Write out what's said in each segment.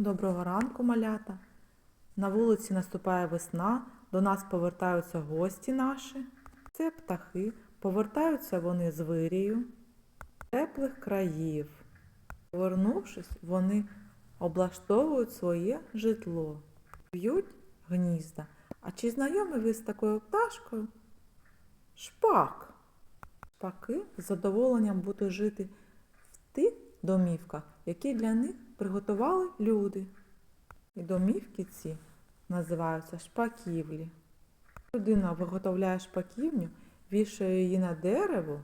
Доброго ранку, малята. На вулиці наступає весна, до нас повертаються гості наші. Це птахи, повертаються вони з вирію, теплих країв. Повернувшись, вони облаштовують своє житло, б'ють гнізда. А чи знайомі ви з такою пташкою? Шпак. Шпаки з задоволенням будуть жити в тих домівках, які для них приготували люди. І домівки ці називаються шпаківлі. Людина виготовляє шпаківню, вішає її на дерево,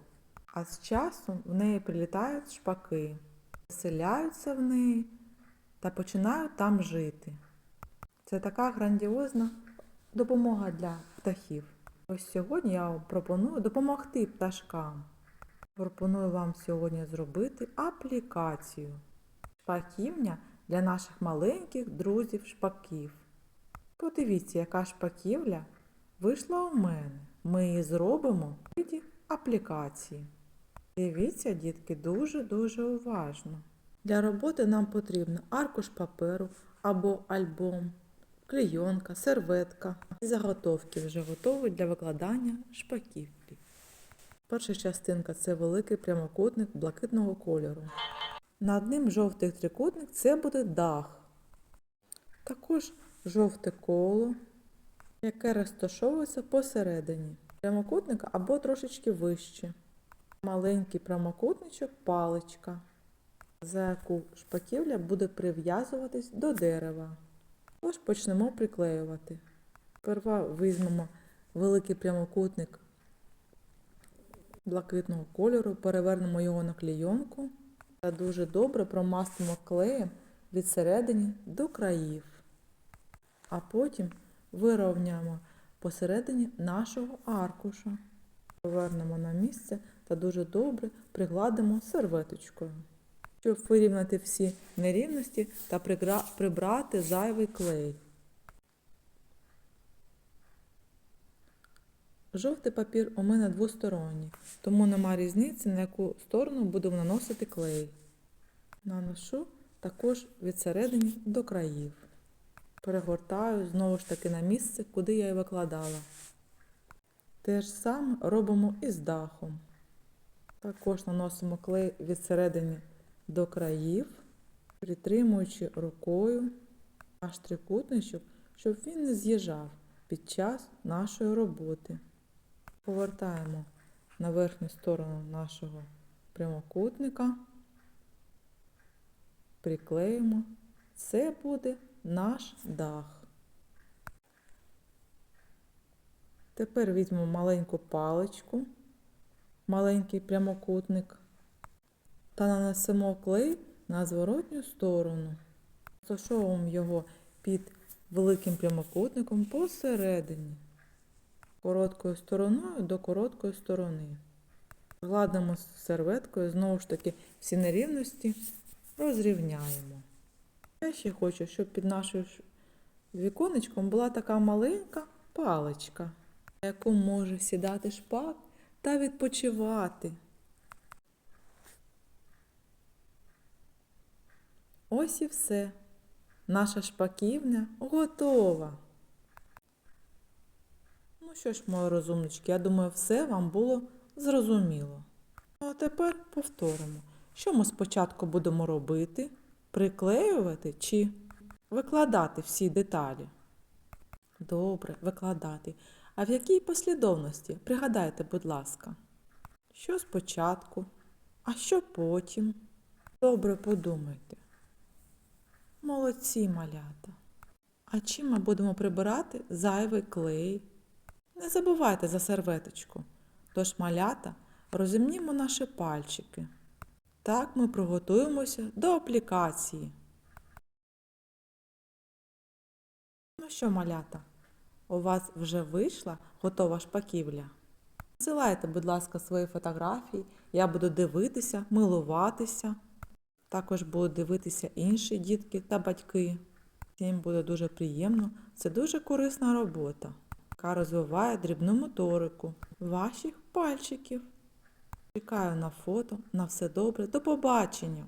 а з часом в неї прилітають шпаки, заселяються в неї та починають там жити. Це така грандіозна допомога для птахів. Ось сьогодні я вам пропоную допомогти пташкам. Пропоную вам сьогодні зробити аплікацію. Шпаківня для наших маленьких друзів шпаків. Подивіться, яка шпаківля вийшла у мене. Ми її зробимо в виді аплікації. Дивіться, дітки, дуже-дуже уважно. Для роботи нам потрібно аркуш паперу або альбом, клейонка, серветка. І заготовки вже готові для викладання шпаківлі. Перша частинка це великий прямокутник блакитного кольору. Над ним жовтий трикутник це буде дах. Також жовте коло, яке розташовується посередині прямокутника або трошечки вище. Маленький прямокутничок паличка, за яку шпаківля буде прив'язуватись до дерева. Тож почнемо приклеювати. Сперва візьмемо великий прямокутник блакитного кольору, перевернемо його на клейонку та дуже добре промастимо клеєм від середини до країв. А потім вирівняємо посередині нашого аркуша. Повернемо на місце та дуже добре пригладимо серветочкою, щоб вирівняти всі нерівності та прибрати зайвий клей. Жовтий папір у мене двосторонній, тому нема різниці, на яку сторону будемо наносити клей. Наношу також від середини до країв. Перегортаю знову ж таки на місце, куди я і викладала. Те ж саме робимо і з дахом. Також наносимо клей від середини до країв, притримуючи рукою наш трикутничок, щоб він не з'їжджав під час нашої роботи. Повертаємо на верхню сторону нашого прямокутника, приклеїмо. Це буде наш дах. Тепер візьмемо маленьку паличку, маленький прямокутник та нанесемо клей на зворотню сторону. Зашовуємо його під великим прямокутником посередині, короткою стороною до короткої сторони. Гладимо серветкою, знову ж таки, всі нерівності розрівняємо. Я ще хочу, щоб під нашим ш- віконечком була така маленька паличка, на яку може сідати шпак та відпочивати. Ось і все. Наша шпаківня готова. Що ж, мої розумнички, я думаю, все вам було зрозуміло. А тепер повторимо, що ми спочатку будемо робити, приклеювати чи викладати всі деталі. Добре, викладати. А в якій послідовності? Пригадайте, будь ласка. Що спочатку, а що потім? Добре подумайте. Молодці малята. А чим ми будемо прибирати зайвий клей? Не забувайте за серветочку. Тож, малята, розімнімо наші пальчики. Так ми приготуємося до аплікації. Ну що, малята, у вас вже вийшла готова шпаківля? Посилайте, будь ласка, свої фотографії, я буду дивитися, милуватися. Також будуть дивитися інші дітки та батьки. Їм буде дуже приємно. Це дуже корисна робота, яка розвиває дрібну моторику ваших пальчиків. Чекаю на фото. На все добре. До побачення!